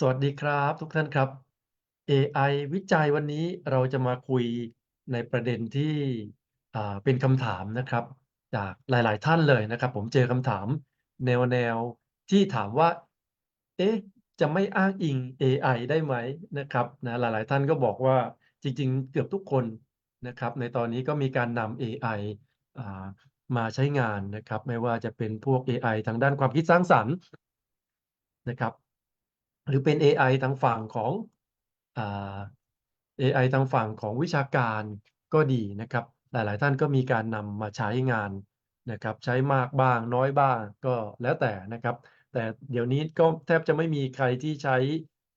สวัสดีครับทุกท่านครับ AI วิจัยวันนี้เราจะมาคุยในประเด็นที่เป็นคำถามนะครับ จากหลาย ๆ ท่านเลยนะครับ ผมเจอคำถามแนวๆที่ถามว่า เอ๊ะ จะไม่อ้างอิง AI ได้ไหมนะครับนะหลาย ๆ ท่านก็บอกว่าจริง ๆ เกือบทุกคนนะครับ ในตอนนี้ก็มีการนำ AI มาใช้งานนะครับ ไม่ว่าจะเป็นพวก AI ทางด้านความคิดสร้างสรรค์นะครับ หรือเป็น AI ทางฝั่งของอ AI ทางฝั่งของวิชาการก็ดีนะครับ หลายๆ ท่านก็มีการนำมาใช้งานนะครับ ใช้มากบ้างน้อยบ้างก็แล้วแต่นะครับ แต่เดี๋ยวนี้ก็แทบจะไม่มีใครที่ใช้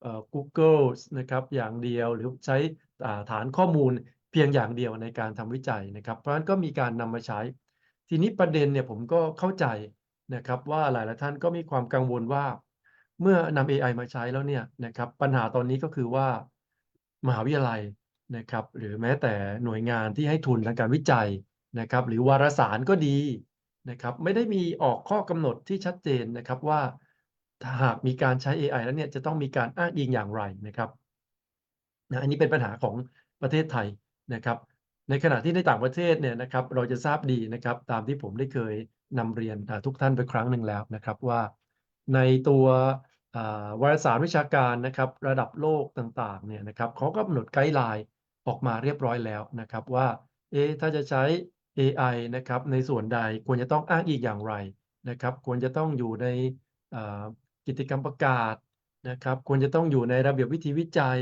เอ่อกูเกิลส์นะครับอย่างเดียวหรือใช้ฐานข้อมูลเพียงอย่างเดียวในการทำวิจัยนะครับ เพราะฉะนั้นก็มีการนำมาใช้ ทีนี้ประเด็นเนี่ยผมก็เข้าใจนะครับว่าหลาย ๆ ท่านก็มีความกังวลว่า เมื่อนำ AI มาใช้แล้วเนี่ยนะครับปัญหาตอนนี้ก็คือว่ามหาวิทยาลัยนะครับหรือแม้แต่หน่วยงานที่ให้ทุนทางการวิจัยนะครับหรือวารสารก็ดีนะครับไม่ได้มีออกข้อกำหนดที่ชัดเจนนะครับว่าถ้าหากมีการใช้ AI แล้วเนี่ยจะต้องมีการอ้างอิงอย่างไรนะครับนะอันนี้เป็นปัญหาของประเทศไทยนะครับ ในขณะที่ในต่างประเทศเนี่ยนะครับเราจะทราบดีนะครับตามที่ผมได้เคยนำเรียนทุกท่านไปครั้งหนึ่งแล้วนะครับว่าในตัว วารสารวิชาการนะครับระดับโลกต่างๆเนี่ยนะครับเขาก็กำหนดไกด์ไลน์ออกมาเรียบร้อยแล้วนะครับว่าเอ๊ถ้าจะใช้ AI นะครับในส่วนใดควรจะต้องอ้างอิงอย่างไรนะครับควรจะต้องอยู่ในกิจกรรมประกาศนะครับควรจะต้องอยู่ในระเบียบวิธีวิจัย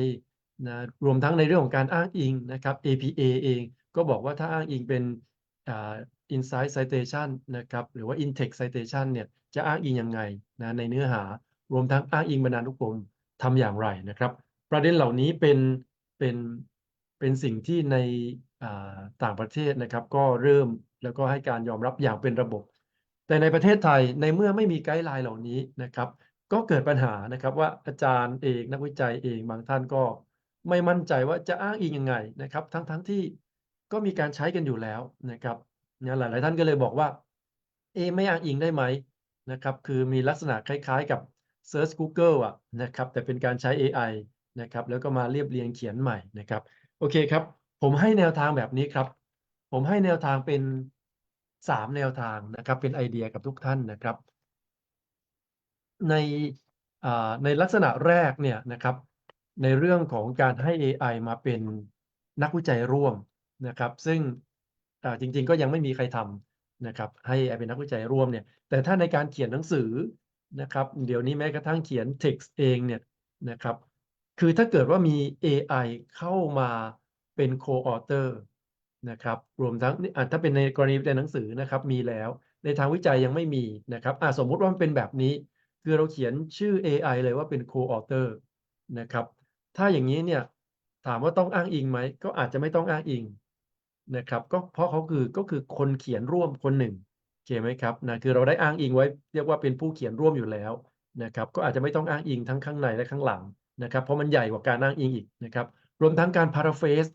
นะรวมทั้งในเรื่องของการอ้างอิงนะครับ APA เองก็บอกว่าถ้าอ้างอิงเป็นอ่า Insight Citation นะครับหรือว่า In-text Citation เนี่ยจะอ้างอิงยังไงนะในเนื้อหา รวมทั้งอ้างอิงบรรณานุกรมทำอย่างไรนะครับ ประเด็นเหล่านี้เป็นเป็นเป็นสิ่งที่ในต่างประเทศนะครับ ก็เริ่มแล้วก็ให้การยอมรับอย่างเป็นระบบ แต่ในประเทศไทยในเมื่อไม่มีไกด์ไลน์เหล่านี้นะครับ ก็เกิดปัญหานะครับว่าอาจารย์เองนักวิจัยเองบางท่านก็ไม่มั่นใจว่าจะอ้างอิงยังไงนะครับ ทั้งๆที่ก็มีการใช้กันอยู่แล้วนะครับเนะหลาย ๆ ท่านก็เลยบอกว่าเอไม่อ้างอิงได้ไหมนะครับ คือมีลักษณะคล้าย ๆ กับ เซิร์ชกูเกิลอะนะครับแต่เป็นการใช้ AI นะครับแล้วก็มาเรียบเรียงเขียนใหม่นะครับโอเคครับ ผมให้แนวทางแบบนี้ครับ ผมให้แนวทางเป็น 3 แนวทางนะครับ เป็นไอเดียกับทุกท่านนะครับ ในในลักษณะแรกเนี่ยนะครับ ในเรื่องของการให้ AI มาเป็นนักวิจัยร่วมนะครับ ซึ่งจริง ๆ ก็ยังไม่มีใครทำนะครับ ให้ AI เป็นนักวิจัยร่วมเนี่ยแต่ถ้าในการเขียนหนังสือ นะครับ เดี๋ยวนี้แม้กระทั่งเขียนเท็กซ์เองเนี่ยนะครับ คือถ้าเกิดว่ามี AI เข้ามาเป็น Co-author นะครับ รวมทั้งถ้าเป็นในกรณีในหนังสือนะครับมีแล้ว ในทางวิจัยยังไม่มีนะครับอ่าสมมุติว่ามันเป็นแบบนี้ คือเราเขียนชื่อ AI เลยว่าเป็น Co-author นะครับ ถ้าอย่างงี้เนี่ยถามว่าต้องอ้างอิงไหม ก็อาจจะไม่ต้องอ้างอิงนะครับ ก็เพราะเขาคือก็คือคนเขียนร่วมคนหนึ่ง อเคไหมครับนะคือเราได้อ้างอิงไว้เรียกว่าเป็นผู้เขียนร่วมอยู่แล้วนะครับก็อาจจะไม่ต้องอ้างอิงทั้งข้างในและข้างหลังนะครับเพราะมันใหญ่กว่าการอ้างอิงอีกนะครับรวมทั้งการ paraphrase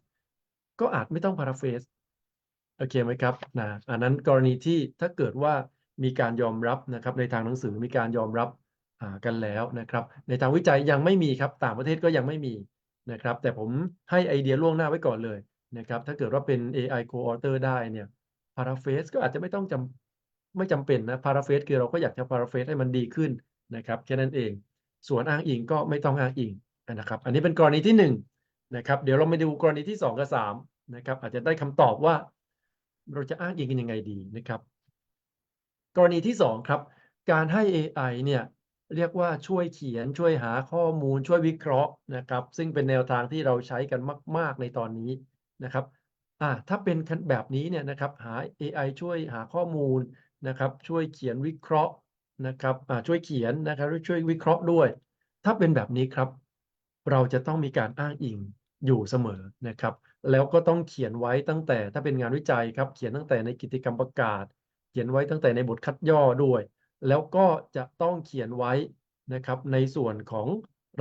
ก็อาจไม่ต้อง paraphrase โอเคไหมครับนะอันนั้นกรณีที่ถ้าเกิดว่ามีการยอมรับนะครับในทางหนังสือมีการยอมรับกันแล้วนะครับ ในทางวิจัยยังไม่มีครับต่างประเทศก็ยังไม่มีนะครับ แต่ผมให้ไอเดียล่วงหน้าไว้ก่อนเลยนะครับ ถ้าเกิดว่าเป็น AI Co-author ได้เนี่ย paraphrase ก็อาจจะไม่ต้องจำ ไม่จำเป็นนะ paraphrase คือเราก็อยากจะ paraphrase ให้มันดีขึ้นนะครับแค่นั้นเอง ส่วนอ้างอิงก็ไม่ต้องอ้างอิงนะครับ อันนี้เป็นกรณีที่1นะครับเดี๋ยวเรามาดูกรณีที่ 2 กับ3นะครับอาจจะได้คำตอบว่า เราจะอ้างอิงกันยังไงดีนะครับ กรณีที่ 2 ครับ การให้ AI เนี่ยเรียกว่าช่วยเขียนช่วยหาข้อมูลช่วยวิเคราะห์นะครับ ซึ่งเป็นแนวทางที่เราใช้กันมาก ๆ ในตอนนี้นะครับอ่าถ้าเป็นคันแบบนี้เนี่ยนะครับหา AI ช่วยหาข้อมูล นะครับ ช่วยเขียนวิเคราะห์นะครับช่วยเขียนนะครับแล้วช่วยวิเคราะห์ด้วย ถ้าเป็นแบบนี้ครับ เราจะต้องมีการอ้างอิงอยู่เสมอนะครับ แล้วก็ต้องเขียนไว้ตั้งแต่ถ้าเป็นงานวิจัยครับ เขียนตั้งแต่ในกิจกรรมประกาศ เขียนไว้ตั้งแต่ในบทคัดย่อด้วย แล้วก็จะต้องเขียนไว้นะครับ ในส่วนของ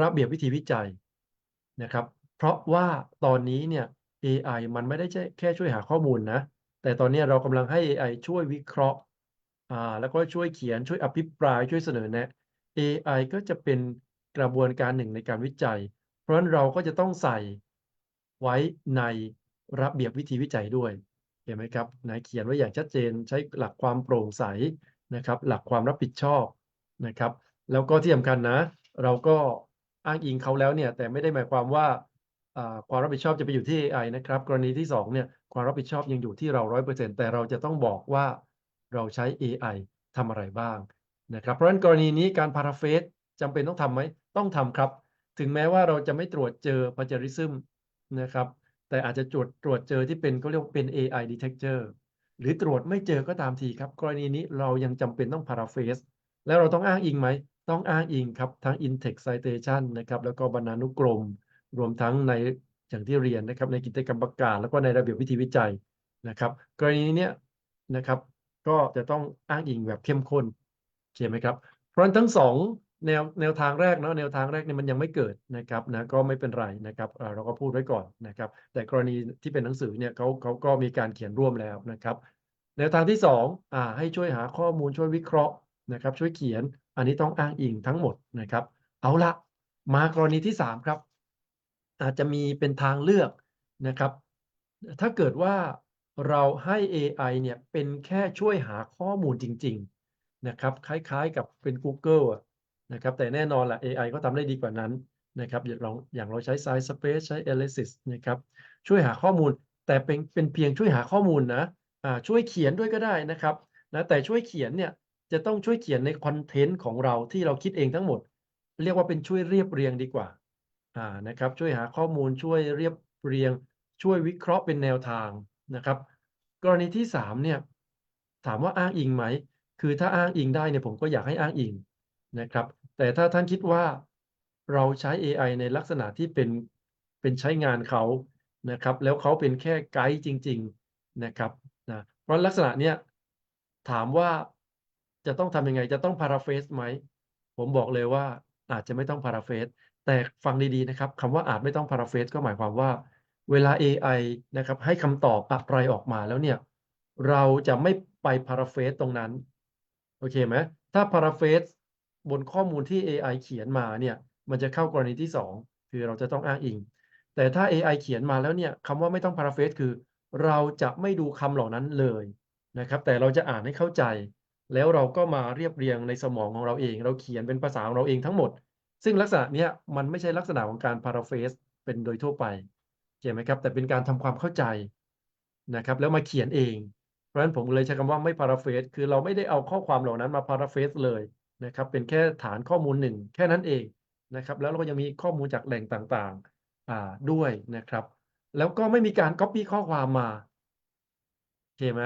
ระเบียบวิธีวิจัยนะครับ เพราะว่าตอนนี้เนี่ย AI มันไม่ได้แช่แค่ช่วยหาข้อมูลนะ แต่ตอนนี้เรากำลังให้ AI ช่วยวิเคราะห์ อ่าแล้วก็ช่วยเขียนช่วยอภิปรายช่วยเสนอแนะ AI ก็จะเป็นกระบวนการหนึ่งในการวิจัย เพราะฉะนั้นเราก็จะต้องใส่ไว้ในระเบียบวิธีวิจัยด้วยเห็นไหมครับนะเขียนไว้อย่างชัดเจนใช้หลักความโปร่งใสนะครับ หลักความรับผิดชอบนะครับ แล้วก็ที่สำคัญนะ เราก็อ้างอิงเขาแล้วเนี่ย แต่ไม่ได้หมายความว่าอ่าความรับผิดชอบจะไปอยู่ที่ AI นะครับ กรณีที่สองเนี่ยความรับผิดชอบยังอยู่ที่เราร้อยเปอร์เซ็นต์แต่เราจะต้องบอกว่า เราใช้ AI ทำอะไรบ้างนะครับเพราะฉะนั้นกรณีนี้การพาราเฟสจำเป็นต้องทำไหมต้องทำครับ ถึงแม้ว่าเราจะไม่ตรวจเจอ plagiarism นะครับ แต่อาจจะตรวจตรวจเจอที่เป็นเขาเรียกว่าเป็น AI detector หรือตรวจไม่เจอก็ตามทีครับ กรณีนี้เรายังจำเป็นต้อง paraphrase แล้วเราต้องอ้างอิงไหม ต้องอ้างอิงครับ ทั้ง in-text citation นะครับ แล้วก็บรรณานุกรม รวมทั้งในอย่างที่เรียนนะครับ ในกิจกรรมประกาศ แล้วก็ในระเบียบวิธีวิจัยนะครับ กรณีนี้นะครับ ก็จะต้องอ้างอิงแบบเข้มข้นเข้าใจไหมครับ เพราะฉะนั้นทั้งสองแนวแนวทางแรกเนาะแนวทางแรกเนี่ยมันยังไม่เกิดนะครับนะก็ไม่เป็นไรนะครับเราก็พูดไว้ก่อนนะครับ แต่กรณีที่เป็นหนังสือเนี่ยเขาเขาก็มีการเขียนร่วมแล้วนะครับ แนวทางที่สองอ่าให้ช่วยหาข้อมูลช่วยวิเคราะห์นะครับ ช่วยเขียนอันนี้ต้องอ้างอิงทั้งหมดนะครับ เอาละมากรณีที่สามครับ อาจจะมีเป็นทางเลือกนะครับ ถ้าเกิดว่า เราให้ AI เนี่ยเป็นแค่ช่วยหาข้อมูลจริง ๆ นะครับ คล้ายๆกับเป็น Google อะนะครับ แต่แน่นอนละ AI ก็ทำได้ดีกว่านั้นนะครับ อย่างเราอย่างเราใช้ Science Space ใช้ Elysis นะครับ ช่วยหาข้อมูล แต่เป็นเป็นเพียงช่วยหาข้อมูลนะช่วยเขียนด้วยก็ได้นะครับนะแต่ช่วยเขียนเนี่ยจะต้องช่วยเขียนในคอนเทนต์ของเราที่เราคิดเองทั้งหมด เรียกว่าเป็นช่วยเรียบเรียงดีกว่านะครับ ช่วยหาข้อมูลช่วยเรียบเรียง ช่วยวิเคราะห์เป็นแนวทาง นะครับ กรณีที่สามเนี่ยถามว่าอ้างอิงไหม คือถ้าอ้างอิงได้เนี่ยผมก็อยากให้อ้างอิงนะครับ แต่ถ้าท่านคิดว่าเราใช้ AI ในลักษณะที่เป็นเป็นใช้งานเขานะครับ แล้วเขาเป็นแค่ไกด์จริง ๆนะครับนะเพราะลักษณะเนี้ยถามว่าจะต้องทำยังไงจะต้อง paraphrase ไหม ผมบอกเลยว่าอาจจะไม่ต้อง paraphrase แต่ฟังดีๆนะครับคำว่าอาจไม่ต้อง paraphrase ก็หมายความว่า เวลา AI นะครับให้คำตอบอะไรออกมาแล้วเนี่ย เราจะไม่ไป paraphrase ตรงนั้น โอเคไหมถ้า paraphrase บนข้อมูลที่ AI เขียนมาเนี่ย มันจะเข้ากรณีที่ 2 คือเราจะต้องอ้างอิง แต่ถ้า AI เขียนมาแล้วเนี่ยคำว่าไม่ต้อง paraphrase คือ เราจะไม่ดูคำเหล่านั้นเลยนะครับ แต่เราจะอ่านให้เข้าใจ แล้วเราก็มาเรียบเรียงในสมองของเราเอง เราเขียนเป็นภาษาของเราเองทั้งหมด ซึ่งลักษณะเนี้ยมันไม่ใช่ลักษณะของการ paraphrase เป็นโดยทั่วไป เข้าไหมครับ แต่เป็นการทำความเข้าใจนะครับ แล้วมาเขียนเอง เพราะฉะนั้นผมเลยใช้คำว่าไม่ paraphrase คือเราไม่ได้เอาข้อความเหล่านั้นมา paraphrase เลยนะครับ เป็นแค่ฐานข้อมูลหนึ่งแค่นั้นเองนะครับ แล้วเราก็ยังมีข้อมูลจากแหล่งต่างๆอ่าด้วยนะครับ แล้วก็ไม่มีการ copy ข้อความมาโอเคไหม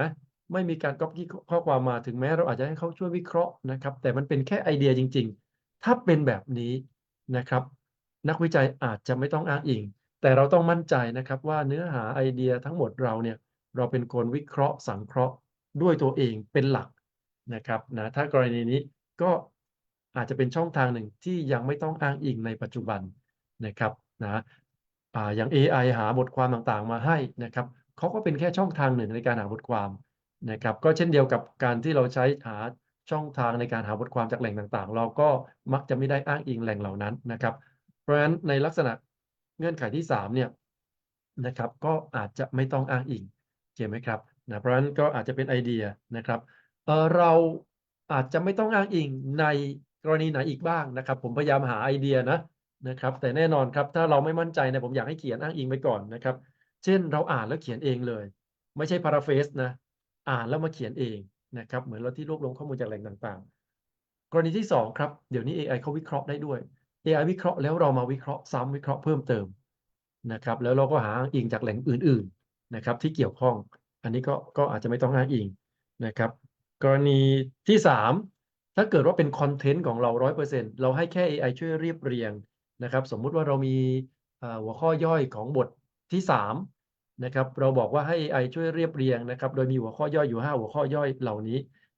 ไม่มีการ copy ข้อความมาถึงแม้เราอาจจะให้เขาช่วยวิเคราะห์นะครับ แต่มันเป็นแค่ไอเดียจริง ๆ ถ้าเป็นแบบนี้นะครับ นักวิจัยอาจจะไม่ต้องอ้างอิง แต่เราต้องมั่นใจนะครับว่าเนื้อหาไอเดียทั้งหมดเราเนี่ยเราเป็นคนวิเคราะห์สังเคราะห์ด้วยตัวเองเป็นหลักนะครับนะถ้ากรณีนี้ก็อาจจะเป็นช่องทางหนึ่งที่ยังไม่ต้องอ้างอิงในปัจจุบันนะครับนะอย่าง AI หาบทความต่างๆ มาให้นะครับเขาก็เป็นแค่ช่องทางหนึ่งในการหาบทความนะครับ ก็เช่นเดียวกับการที่เราใช้หาช่องทางในการหาบทความจากแหล่งต่างๆ เราก็มักจะไม่ได้อ้างอิงแหล่งเหล่านั้นนะครับ เพราะฉะนั้นในลักษณะ เงื่อนไขที่3เนี่ยนะครับก็อาจจะไม่ต้องอ้างอิงเข้าไหมครับนะเพราะฉะนั้นก็อาจจะเป็นไอเดียนะครับเเราอาจจะไม่ต้องอ้างอิงในกรณีไหนอีกบ้างนะครับ ผมพยายามหาไอเดียนะนะครับ แต่แน่นอนครับถ้าเราไม่มั่นใจนี่ยผมอยากให้เขียนอ้างอิงไปก่อนนะครับ เช่นเราอ่านแล้วเขียนเองเลย ไม่ใช่ paraphrase นะอ่านแล้วมาเขียนเองนะครับ เหมือนเราที่รวบรวมข้อมูลจากแหล่งต่างๆ กรณีที่2ครับเดี๋ยวนี้ AI เขาวิเคราะห์ได้ด้วย AI วิเคราะห์แล้วเรามาวิเคราะห์ซ้ำวิเคราะห์เพิ่มเติมนะครับแล้วเราก็หาอ้างอิงจากแหล่งอื่นๆนะครับที่เกี่ยวข้อง อันนี้ก็ก็อาจจะไม่ต้องอ้างอิงนะครับ กรณีที่ 3 ถ้าเกิดว่าเป็นคอนเทนต์ของเรา 100%เราให้แค่ AI ช่วยเรียบเรียงนะครับ สมมุติว่าเรามีหัวข้อย่อยของบทที่3นะครับเราบอกว่าให้ AI ช่วยเรียบเรียงนะครับ โดยมีหัวข้อย่อยอยู่ 5 หัวข้อย่อยเหล่านี้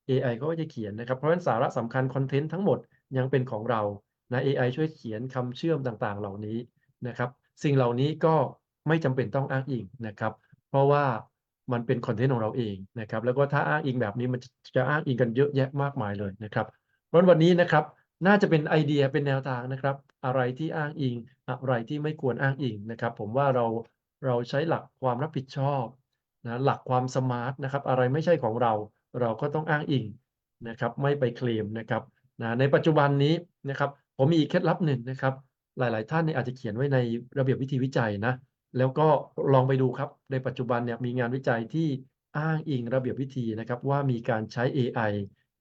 AI ก็จะเขียนนะครับ เพราะฉะนั้นสาระสำคัญคอนเทนต์ทั้งหมดยังเป็นของเรา นะ AI ช่วยเขียนคำเชื่อมต่างๆ เหล่านี้นะครับ สิ่งเหล่านี้ก็ไม่จำเป็นต้องอ้างอิงนะครับ เพราะว่ามันเป็นคอนเทนต์ของเราเองนะครับ แล้วก็ถ้าอ้างอิงแบบนี้มันจะอ้างอิงกันเยอะแยะมากมายเลยนะครับเพราะวันนี้นะครับน่าจะเป็นไอเดียเป็นแนวทางนะครับ อะไรที่อ้างอิงอะไรที่ไม่ควรอ้างอิงนะครับ ผมว่าเราเราใช้หลักความรับผิดชอบนะหลักความสมาร์ตนะครับ อะไรไม่ใช่ของเราเราก็ต้องอ้างอิงนะครับ ไม่ไปเคลมนะครับนะในปัจจุบันนี้นะครับ ผมมีเคล็ดลับหนึ่งนะครับ หลาย ๆ ท่านเนี่ยอาจจะเขียนไว้ในระเบียบวิธีวิจัยนะแล้วก็ลองไปดูครับในปัจจุบันเนี่ยมีงานวิจัยที่อ้างอิงระเบียบวิธีนะครับ ว่ามีการใช้เอไอ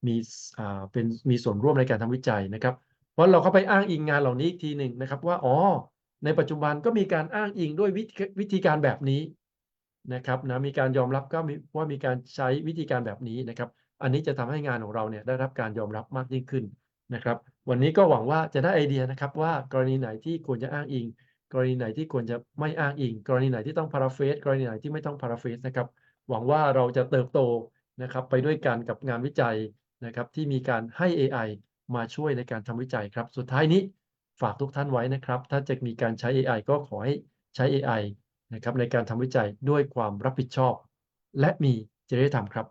มีอ่าเป็นมีส่วนร่วมในการทำวิจัยนะครับ เพราะเราก็ไปอ้างอิงงานเหล่านี้อีกทีหนึ่งนะครับว่าอ๋อในปัจจุบันก็มีการอ้างอิงด้วยวิวิธีการแบบนี้นะครับนะมีการยอมรับก็มีว่ามีการใช้วิธีการแบบนี้นะครับ อันนี้จะทำให้งานของเราเนี่ยได้รับการยอมรับมากยิ่งขึ้นนะครับ วันนี้ก็หวังว่าจะได้ไอเดียนะครับว่ากรณีไหนที่ควรจะอ้างอิง กรณีไหนที่ควรจะไม่อ้างอิง กรณีไหนที่ต้อง paraphrase กรณีไหนที่ไม่ต้อง paraphrase นะครับหวังว่าเราจะเติบโตนะครับไปด้วยกันกับงานวิจัยนะครับที่มีการให้เอไอมาช่วยในการทำวิจัยครับ สุดท้ายนี้ฝากทุกท่านไว้นะครับ ถ้าจะมีการใช้เอไอก็ขอให้ใช้เอไอนะครับในการทำวิจัยด้วยความรับผิดชอบ และมีจริยธรรมครับ